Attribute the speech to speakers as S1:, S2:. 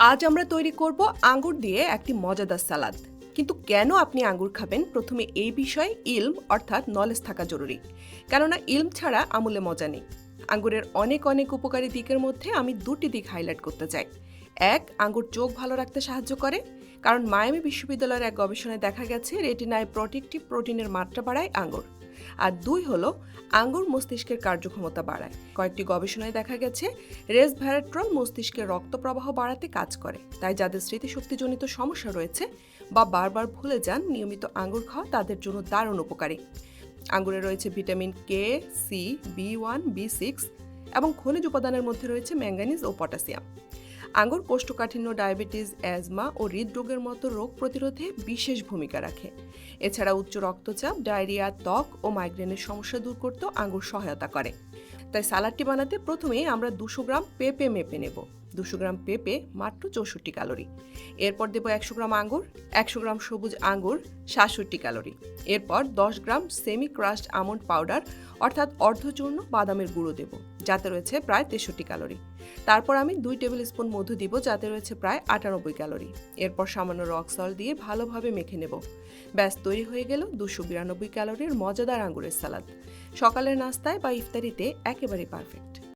S1: আজ আমরা তৈরি করব আঙ্গুর দিয়ে একটি মজাদার সালাদ। কিন্তু কেন আপনি আঙ্গুর খাবেন? প্রথমে এই বিষয়ে ইলম অর্থাৎ নলেজ থাকা জরুরি। কেননা ইলম ছাড়া আমূলে মজা নেই। আঙ্গুরের অনেক অনেক উপকারী দিকের মধ্যে আমি দুটি দিক হাইলাইট করতে চাই। এক, আঙ্গুর চোখ ভালো রাখতে সাহায্য করে। কারণ মায়ামি বিশ্ববিদ্যালয়ের এক গবেষণায় দেখা গেছে রেটিনায় প্রোটেকটিভ প্রোটিনের মাত্রা বাড়ায় আঙ্গুর। আর দুই হলো আঙ্গুর মস্তিষ্কের কার্যক্ষমতা বাড়ায়। কয়েকটি গবেষণায় দেখা গেছে, রেসভ্যারেট্রল মস্তিষ্কের রক্ত প্রবাহ বাড়াতে কাজ করে। তাই যাদের স্মৃতিশক্তিজনিত সমস্যা রয়েছে বা বারবার ভুলে যান, নিয়মিত আঙ্গুর খাওয়া তাদের জন্য দারুণ উপকারী। আঙ্গুরে রয়েছে vitamin K C B one B six এবং খনিজ উপাদানের মধ্যে রয়েছে ম্যাঙ্গানিজ ও পটাশিয়াম। আঙ্গুর কোষ্ঠকাঠিন্য, ডায়াবেটিস, অ্যাজমা ও হৃদরোগের মতো রোগ প্রতিরোধে বিশেষ ভূমিকা রাখে। এছাড়া উচ্চ রক্তচাপ, ডায়রিয়া, ত্বক ও মাইগ্রেনের সমস্যা দূর করতেও আঙুর সহায়তা করে। তাই সালাডটি বানাতে প্রথমে আমরা দুশো গ্রাম পেঁপে মেপে নেব। দুশো গ্রাম পেঁপে, মাত্র চৌষট্টি ক্যালোরি। এরপর দেবো একশো গ্রাম আঙুর একশো গ্রাম সবুজ আঙুর সাতষট্টি ক্যালোরি। এরপর দশ গ্রাম সেমি ক্রাশড আমন্ড পাউডার অর্থাৎ অর্ধচূর্ণ বাদামের গুঁড়ো দেব, যাতে রয়েছে প্রায় তেষট্টি ক্যালোরি। তারপর আমি দুই টেবিল স্পুন মধু দিব, যাতে রয়েছে প্রায় আটানব্বই ক্যালোরি। এরপর সামান্য রক সল দিয়ে ভালোভাবে মেখে নেব। ব্যাস, তৈরি হয়ে গেল দুশো বিরানব্বই ক্যালোরির মজাদার আঙুরের সালাদ। সকালের নাস্তায় বা ইফতারিতে একেবারে পারফেক্ট